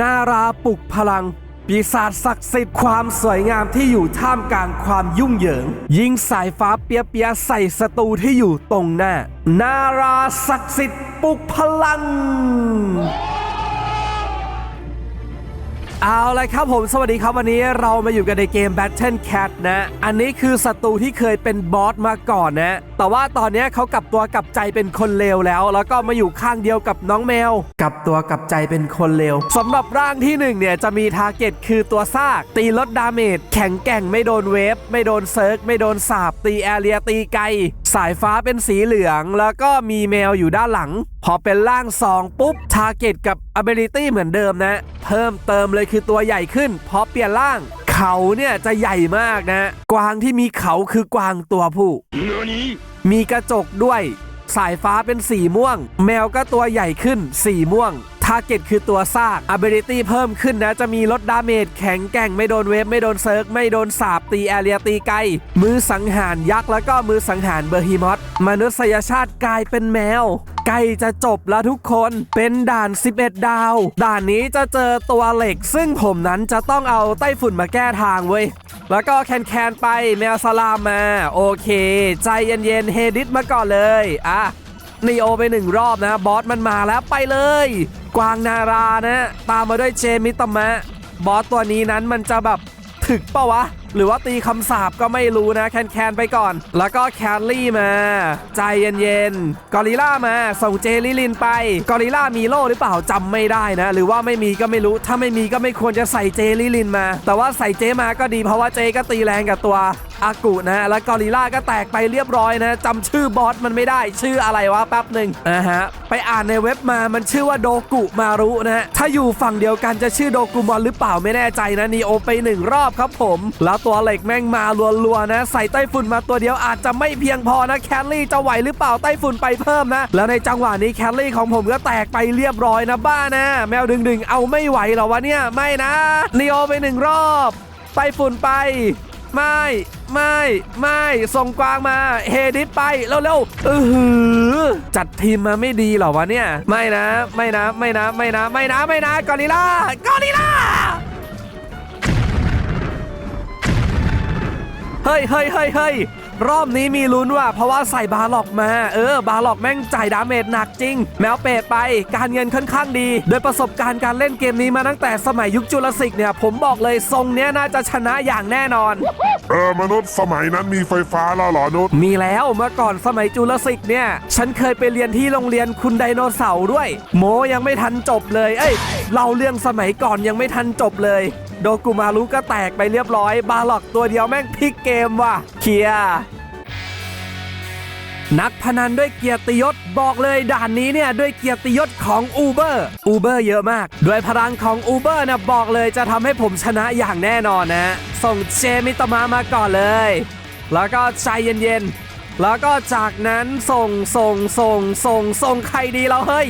นาราปลุกพลัง ปีศาจศักดิ์สิทธิ์ความสวยงามที่อยู่ท่ามกลางความยุ่งเหยิง ยิงสายฟ้าเปียเปียๆใส่ศัตรูที่อยู่ตรงหน้า นาราศักดิ์สิทธิ์ปลุกพลัง เอาเลยครับผมสวัสดีครับวันนี้เรามาอยู่กันในเกม Battle Cat นะ อันนี้คือศัตรูที่เคยเป็นบอสมาก่อนนะ แต่ว่าตอนนี้เขากลับตัวกลับใจเป็นคนเลวแล้ว แล้วก็มาอยู่ข้างเดียวกับน้องแมว กลับตัวกลับใจเป็นคนเลวสำหรับร่างที่หนึ่งเนี่ยจะมีทาร์เก็ตคือตัวซาก ตีลดดาเมจแข็งแกร่งไม่โดนเวฟไม่โดนเซิร์กไม่โดนสาบตีแอเรียตีไกล สายฟ้าเป็นสีเหลือง แล้วก็มีแมวอยู่ด้านหลัง พอเป็นร่าง 2 ปุ๊บทาร์เก็ตกับ ability เหมือนเดิมนะ เพิ่มเติมเลยคือตัวใหญ่ขึ้นพอเปลี่ยนร่างเขาเนี่ยจะใหญ่มากนะ กวางที่มีเขาคือกวางตัวผู้ มีกระจกด้วย สายฟ้าเป็นสีม่วง แมวก็ตัวใหญ่ขึ้นสีม่วง ทาร์เก็ตคือตัวซาก ability เพิ่มขึ้นนะ จะมีลดดาเมจแข็งแกร่งไม่โดนเวฟไม่โดนเซิร์กไม่โดนสาบตีแอเรียตีไกล มือสังหารยักษ์แล้วก็มือสังหารเบอร์ฮิมอสมนุษยชาติกลายเป็นแมวใกล้จะจบแล้วทุกคนเป็นด่าน 11 ดาว ด่านนี้จะเจอตัวเหล็ก ซึ่งผมนั้นจะต้องเอาไต้ฝุ่นมาแก้ทางเว้ย แล้วก็แคนแคนไปแมวสลามมา โอเค ใจเย็นๆเฮดิสมาก่อนเลย อะนีโอไปหนึ่งรอบนะ บอสมันมาแล้วไปเลย กวางนารานะ ตามมาด้วยเจมิตมะ บอสตัวนี้นั้นมันจะแบบถึกปะวะ หรือว่าตีคำสาบก็ไม่รู้นะแคนแคนไปก่อน แล้วก็แคลรี่มา ใจเย็นๆกอริล่ามา ส่งเจลิลินไปกอริล่ามีโล่หรือเปล่าจำไม่ได้นะ หรือว่าไม่มีก็ไม่รู้ ถ้าไม่มีก็ไม่ควรจะใส่เจลิลินมา แต่ว่าใส่เจมาก็ดีเพราะว่าเจก็ตีแรงกับตัวอากุนะแล้วกอริล่าก็แตกไปเรียบร้อยนะจำชื่อบอสมันไม่ได้ชื่ออะไรวะแป๊บหนึ่งนะฮะไปอ่านในเว็บมามันชื่อว่าโดกุมารุนะถ้าอยู่ฝั่งเดียวกันจะชื่อโดกุมอนหรือเปล่าไม่แน่ใจนะนีโอไปหนึ่งรอบครับผม แล้วตัวเหล็กแม่งมารัวๆนะ ใส่ไต้ฝุ่นมาตัวเดียวอาจจะไม่เพียงพอนะแคลรี่จะไหวหรือเปล่าไต้ฝุ่นไปเพิ่มนะ แล้วในจังหวะนี้แคลรี่ของผมก็แตกไปเรียบร้อยนะบ้านะ แมวดึงๆเอาไม่ไหวหรอวะเนี่ยไม่นะนีโอไปหนึ่งรอบไต้ฝุ่นไป ไม่ไม่ไม่ส่งกวางมาเฮดิสไปเร็วๆเออหือจัดทีมมาไม่ดีหรอวะเนี่ย ไม่นะ ไม่นะ ไม่นะ ไม่นะ ไม่นะ ไม่นะกอริล่ากอริล่า เฮ้ยเฮ้ยเฮ้ยเฮ้ยรอบนี้มีลุ้นว่ะเพราะว่าใส่บาล็อกมา เออ บาล็อกแม่งจ่ายดาเมจหนักจริง แมวเป็ดไป การเงินค่อนข้างดี โดยประสบการณ์การเล่นเกมนี้มาตั้งแต่สมัยยุคจุลศิกเนี่ย ผมบอกเลยทรงเนี้ยน่าจะชนะอย่างแน่นอน เออ มนุษย์สมัยนั้นมีไฟฟ้าแล้วเหรอนุษย์มีแล้วเมื่อก่อนสมัยจุลศิกเนี่ย ฉันเคยไปเรียนที่โรงเรียนคุณไดโนเสาร์ด้วย โมยังไม่ทันจบเลย เอ้ยเล่าเรื่องสมัยก่อนยังไม่ทันจบเลย โดกุมารุก็แตกไปเรียบร้อย บาล็อกตัวเดียวแม่งพลิกเกมว่ะ เคลียร์นักพนันด้วยเกียรติยศบอกเลยด่านนี้เนี่ยด้วยเกียรติยศของ Uber Uber เยอะมาก ด้วยพลังของ Uber นะบอกเลยจะทำให้ผมชนะอย่างแน่นอนนะ ส่งเจมิตมามาก่อนเลย แล้วก็ใจเย็นๆ แล้วก็จากนั้นส่งส่งส่งส่งส่งใครดีเราเฮ้ย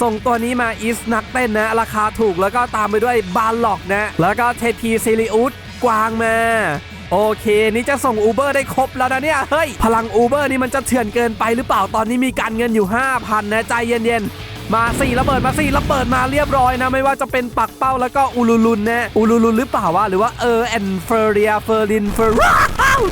ส่งตัวนี้มาอีสนักเต้นนะ ราคาถูกแล้วก็ตามไปด้วยบาล็อกนะ แล้วก็เทพีซิลิอุสกวางมาโอเค นี่จะส่งอูเบอร์ได้ครบแล้วนะเนี่ย เฮ้ย พลังอูเบอร์นี่มันจะเถื่อนเกินไปหรือเปล่าตอนนี้มีการเงินอยู่ 5,000 นะ ใจเย็นๆ มาสี่ระเบิดมาสี่ระเบิดมาเรียบร้อยนะ ไม่ว่าจะเป็นปักเป้าแล้วก็อูลูลุนนะอูลูลุนหรือเปล่าวะหรือว่าเออแอนเฟอร์เรียเฟอร์ลินเฟอร์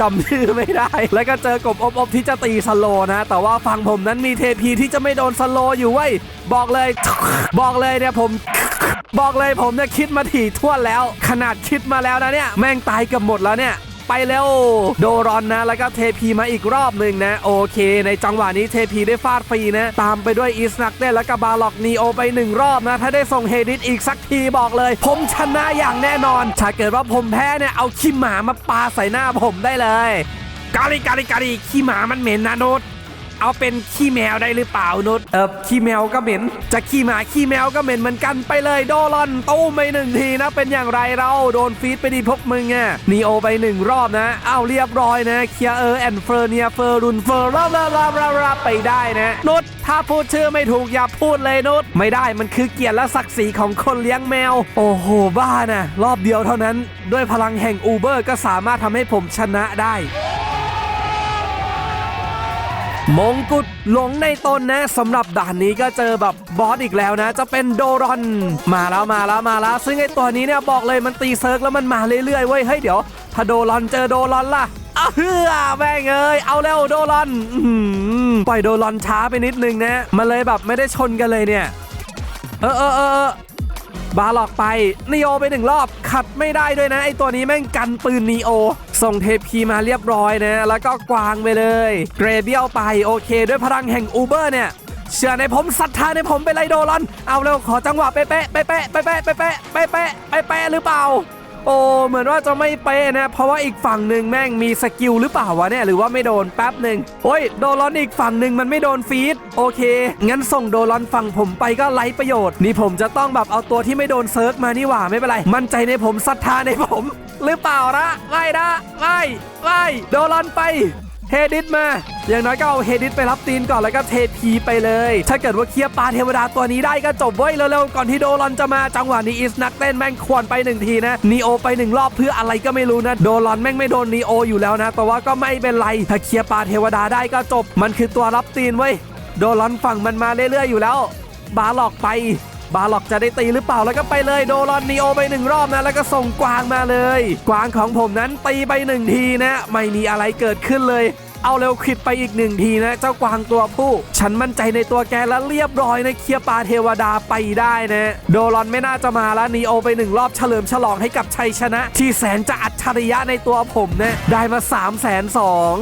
จำชื่อไม่ได้ แล้วก็เจอกบอบอบที่จะตีสโลนะ แต่ว่าฝั่งผมนั้นมีเทพีที่จะไม่โดนสโลอยู่เว้ยบอกเลย บอกเลยเนี่ยผมบอกเลยผมเนี่ยคิดมาถี่ทั่วแล้ว ขนาดคิดมาแล้วนะเนี่ย แม่งตายกับหมดแล้วเนี่ย ไปเร็ว โดรอนนะแล้วก็เทพีมาอีกรอบหนึ่งนะ โอเค ในจังหวะนี้เทพีได้ฟาดฟรีนะ ตามไปด้วยอีสนักเต้แล้วก็บาล็อกนีโอไปหนึ่งรอบนะ ถ้าได้ส่งเฮดิสอีกสักทีบอกเลย ผมชนะอย่างแน่นอนถ้าเกิดว่าผมแพ้เนี่ยเอาขี้หมามาปาใส่หน้าผมได้เลย กาลิกาลิกาลิขี้หมามันเหม็นนะโนด เอาเป็นขี้แมวได้หรือเปล่านุชเออขี้แมวก็เหม็น จะขี้หมาขี้แมวก็เหม็นเหมือนกันไปเลยโดรอนตู้ไปหนึ่งทีนะ เป็นอย่างไรเราโดนฟีดไปดีพกมึงอะนีโอไปหนึ่งรอบนะเอาเรียบร้อยนะเคลียร์เออแอนเฟอร์เนียเฟอร์รุนเฟอร์ราราราราราไปได้นะนุชถ้าพูดชื่อไม่ถูกอย่าพูดเลยนุชไม่ได้มันคือเกียรติและศักดิ์ศรีของคนเลี้ยงแมว โอ้โหบ้านะรอบเดียวเท่านั้น ด้วยพลังแห่งอูเบอร์ก็สามารถทำให้ผมชนะได้ มงกุฎหลงในตนนะสำหรับด่านนี้ก็เจอแบบบอสอีกแล้วนะ จะเป็นโดรอน มาแล้วมาแล้วมาแล้ว ซึ่งไอตัวนี้เนี่ยบอกเลยมันตีเซิร์กแล้วมันมาเรื่อยๆเว้ยเฮ้ยเดี๋ยว ถ้าโดรอนเจอโดรอนล่ะอ้าวเฮือแม่งเอ้ยเอาแล้วโดรอนปล่อยโดรอนช้าไปนิดนึงนะ มันเลยแบบไม่ได้ชนกันเลยเนี่ย เออเออเออ บาหลอกไปนีโอไปหนึ่งรอบ ขัดไม่ได้ด้วยนะ ไอตัวนี้แม่งกันปืนนีโอ ส่งเทพีมาเรียบร้อยนะ แล้วก็กวางไปเลย เกรเบียลไปโอเค ด้วยพลังแห่งอูเบอร์เนี่ย เชื่อในผมศรัทธาในผมไปเลยโดรอน เอาเร็วขอจังหวะเป๊ะเป๊ะเป๊ะเป๊ะเป๊ะเป๊ะเป๊ะเป๊ะเป๊ะเป๊ะเป๊ะเป๊ะหรือเปล่า โอ้เหมือนว่าจะไม่เป๊ะนะ เพราะว่าอีกฝั่งหนึ่งแม่งมีสกิลหรือเปล่าวะเนี่ยหรือว่าไม่โดนแป๊บหนึ่งโอ้ยโดรอนอีกฝั่งหนึ่งมันไม่โดนฟีดโอเค งั้นส่งโดรอนฝั่งผมไปก็ไร้ประโยชน์ นี่ผมจะต้องแบบเอาตัวที่ไม่โดนเซิร์ฟมานี่หว่าไม่เป็นไร มั่นใจในผมศรัทธาในผม หรือเปล่าละไม่ละไม่ไม่โดรอนไป เฮดิสมา อย่างน้อยก็เอาเฮดิสไปรับตีนก่อนแล้วก็เทพีไปเลย ถ้าเกิดว่าเคลียร์ปลาเทวดาตัวนี้ได้ก็จบเว้ยเร็วๆก่อนที่โดรอนจะมาจังหวะนี้อิสนักเต้นแม่งควรไปหนึ่งทีนะนีโอไปหนึ่งรอบเพื่ออะไรก็ไม่รู้นะโดรอนแม่งไม่โดนนีโออยู่แล้วนะแต่ว่าก็ไม่เป็นไรถ้าเคลียร์ปลาเทวดาได้ก็จบ มันคือตัวรับตีนเว้ยโดรอนฝั่งมันมาเรื่อยๆอยู่แล้ว บาหลอกไป บาหลอกจะได้ตีหรือเปล่าแล้วก็ไปเลยโดรอนนีโอไปหนึ่งรอบนะแล้วก็ส่งกวางมาเลย กวางของผมนั้นตีไปหนึ่งทีนะ ไม่มีอะไรเกิดขึ้นเลยเอาเร็วคลิดไปอีกหนึ่งทีนะ เจ้ากวางตัวผู้ ฉันมั่นใจในตัวแกแล้วเรียบร้อยนะเคลียร์ปลาเทวดาไปได้นะ โดรอนไม่น่าจะมาแล้วนีโอไปหนึ่งรอบเฉลิมฉลองให้กับชัยชนะ ที่แสนจะอัจฉริยะในตัวผมนะ ได้มา3ามแสนสอง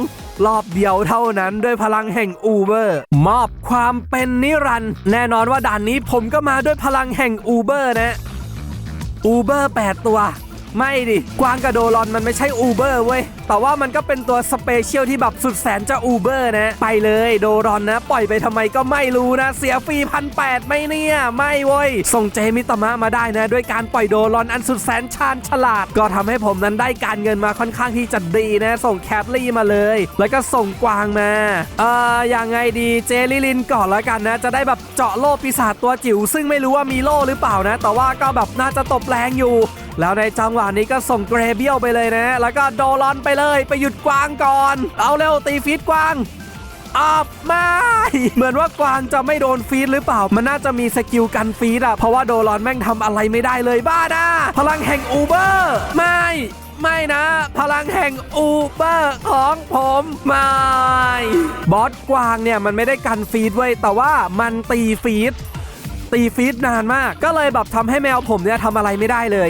รอบเดียวเท่านั้นด้วยพลังแห่งอูเบอร์ มอบความเป็นนิรันดร์แน่นอนว่าด่านนี้ผมก็มาด้วยพลังแห่งอูเบอร์นะอูเบอร์8ตัว ไม่ดิ กวางกับโดรอนมันไม่ใช่อูเบอร์เว้ย แต่ว่ามันก็เป็นตัวสเปเชียลที่แบบสุดแสนจะอูเบอร์นะ ไปเลยโดรอนนะ ปล่อยไปทำไมก็ไม่รู้นะ เสียฟรีพันแปดไม่เนี่ย ไม่เว้ย ส่งเจมิตมะมาได้นะ ด้วยการปล่อยโดรอนอันสุดแสนชาญฉลาด ก็ทำให้ผมนั้นได้การเงินมาค่อนข้างที่จะดีนะ ส่งแคทลี่มาเลย แล้วก็ส่งกวางมา เอ่อยังไงดีเจลิลินก่อนแล้วกันนะ จะได้แบบเจาะโล่ปีศาจตัวจิ๋วซึ่งไม่รู้ว่ามีโล่หรือเปล่านะ แต่ว่าก็แบบน่าจะตบแรงอยู่ แล้วในจังหวะนี้ก็ส่งเกรเบียลไปเลยนะ แล้วก็โดรอนไปเลย ไปหยุดกวางก่อน เอาเร็วตีฟีดกวางออกมาเหมือนว่ากวางจะไม่โดนฟีดหรือเปล่า มันน่าจะมีสกิลกันฟีดอะเพราะว่าโดรอนแม่งทำอะไรไม่ได้เลยบ้านะพลังแห่งอูเบอร์ไม่ไม่นะ พลังแห่งอูเบอร์ของผมไม่บอสกวางเนี่ยมันไม่ได้กันฟีดไว้ยแต่ว่ามันตีฟีดตีฟีดนานมาก ก็เลยแบบทำให้แมวผมเนี่ยทำอะไรไม่ได้เลย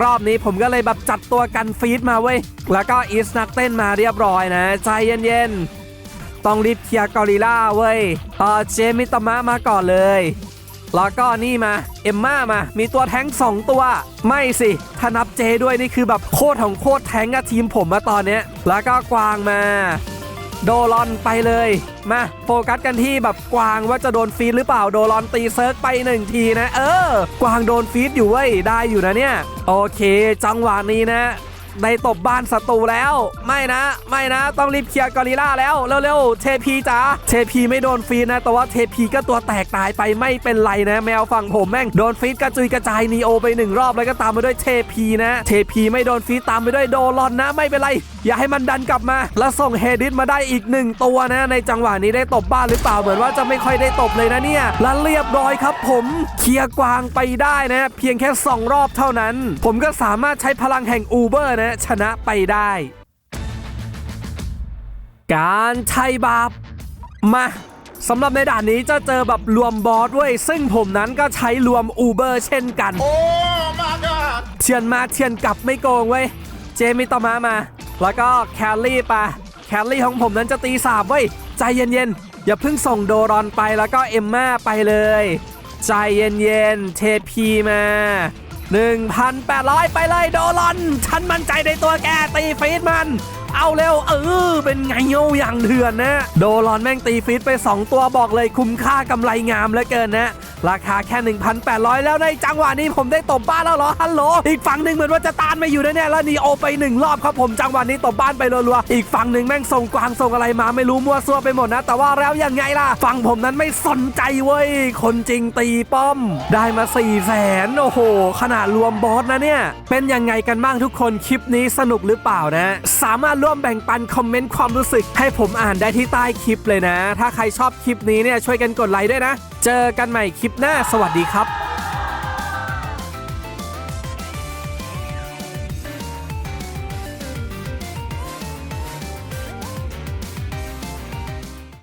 รอบนี้ผมก็เลยแบบจัดตัวกันฟีดมาเว้ย แล้วก็อีสนักเต้นมาเรียบร้อยนะ ใจเย็นๆ ต้องรีบเคลียร์กอริล่าเว้ยเออเจมิตามะมาก่อนเลย แล้วก็นี่มา เอมม่ามา มีตัวแท้งสองตัว ไม่สิถ้านับเจด้วยนี่คือแบบโคตรของโคตรแท้งกับทีมผมมาตอนเนี้ย แล้วก็กวางมา โดรอนไปเลย มาโฟกัสกันที่แบบกวางว่าจะโดนฟีดหรือเปล่าโดรอนตีเซิร์กไปหนึ่งทีนะ เออ กวางโดนฟีดอยู่เว้ยได้อยู่นะเนี่ย โอเค จังหวะนี้นะ ได้ตบบ้านศัตรูแล้ว ไม่นะ ไม่นะ ต้องรีบเคลียร์กอริล่าแล้วเร็วๆเทพีจ๋าเทพีไม่โดนฟีดนะ แต่ว่าเทพีก็ตัวแตกตายไปไม่เป็นไรนะ แมวฝั่งผมแม่งโดนฟีดกระจุยกระจายนีโอไปหนึ่งรอบแล้วก็ตามมาด้วยเทพีนะ เทพีไม่โดนฟีดตามไปด้วยโดรอนนะ ไม่เป็นไร อย่าให้มันดันกลับมา แล้วส่งเฮดิสมาได้อีกหนึ่งตัวนะ ในจังหวะนี้ได้ตบบ้านหรือเปล่าเหมือนว่าจะไม่ค่อยได้ตบเลยนะเนี่ยและเรียบร้อยครับ ผมเคลียร์กวางไปได้นะ เพียงแค่ 2 รอบเท่านั้น ผมก็สามารถใช้พลังแห่งอูเบอร์นะชนะไปได้ การใช้บาปมาสำหรับในด่านนี้จะเจอแบบรวมบอสด้วย ซึ่งผมนั้นก็ใช้รวมอูเบอร์เช่นกัน โอ้ my god เทียนมาเทียนกลับไม่โกงเว้ย เจมิตอมามา แล้วก็แคลรี่ไปะแคลรี่ของผมนั้นจะตีสาบเว้ย ใจเย็นๆ อย่าเพิ่งส่งโดรอนไปแล้วก็เอมม่าไปเลย ใจเย็นๆ เทพีมา 1,800 ไปเลยโดลอน ฉันมั่นใจในตัวแกตีฟีดมัน เอาเร็วเออเป็นไงโง่อย่างเถื่อนนะ โดรอนแม่งตีฟีดไป 2 ตัวบอกเลยคุ้มค่ากำไรงามเหลือเกินนะ ราคาแค่ 1,800 แล้วในจังหวะนี้ผมได้ตบบ้านแล้วเหรอฮัลโหลอีกฝั่งหนึ่งเหมือนว่าจะตานไม่อยู่แน่ๆแล้วนีโอไปหนึ่งรอบครับผมจังหวะนี้ตบบ้านไปรัวๆอีกฝั่งหนึ่งแม่งส่งกวางส่งอะไรมาไม่รู้มั่วซั่วไปหมดนะ แต่ว่าแล้วยังไงล่ะฝั่งผมนั้นไม่สนใจเว้ยคนจริงตีป้อม ได้มา4ี่แสนโอ้โห ขนาดรวมบอสนะเนี่ยเป็นยังไงกันบ้างทุกคนคลิปนี้สนุกหรือเปล่านะ สามารถร่วมแบ่งปันคอมเมนต์ความรู้สึก ให้ผมอ่านได้ที่ใต้คลิปเลยนะ ถ้าใครชอบคลิปนี้เนี่ยช่วยกันกดไลค์ด้วยนะ เจอกันใหม่คลิปหน้าสวัสดีครับ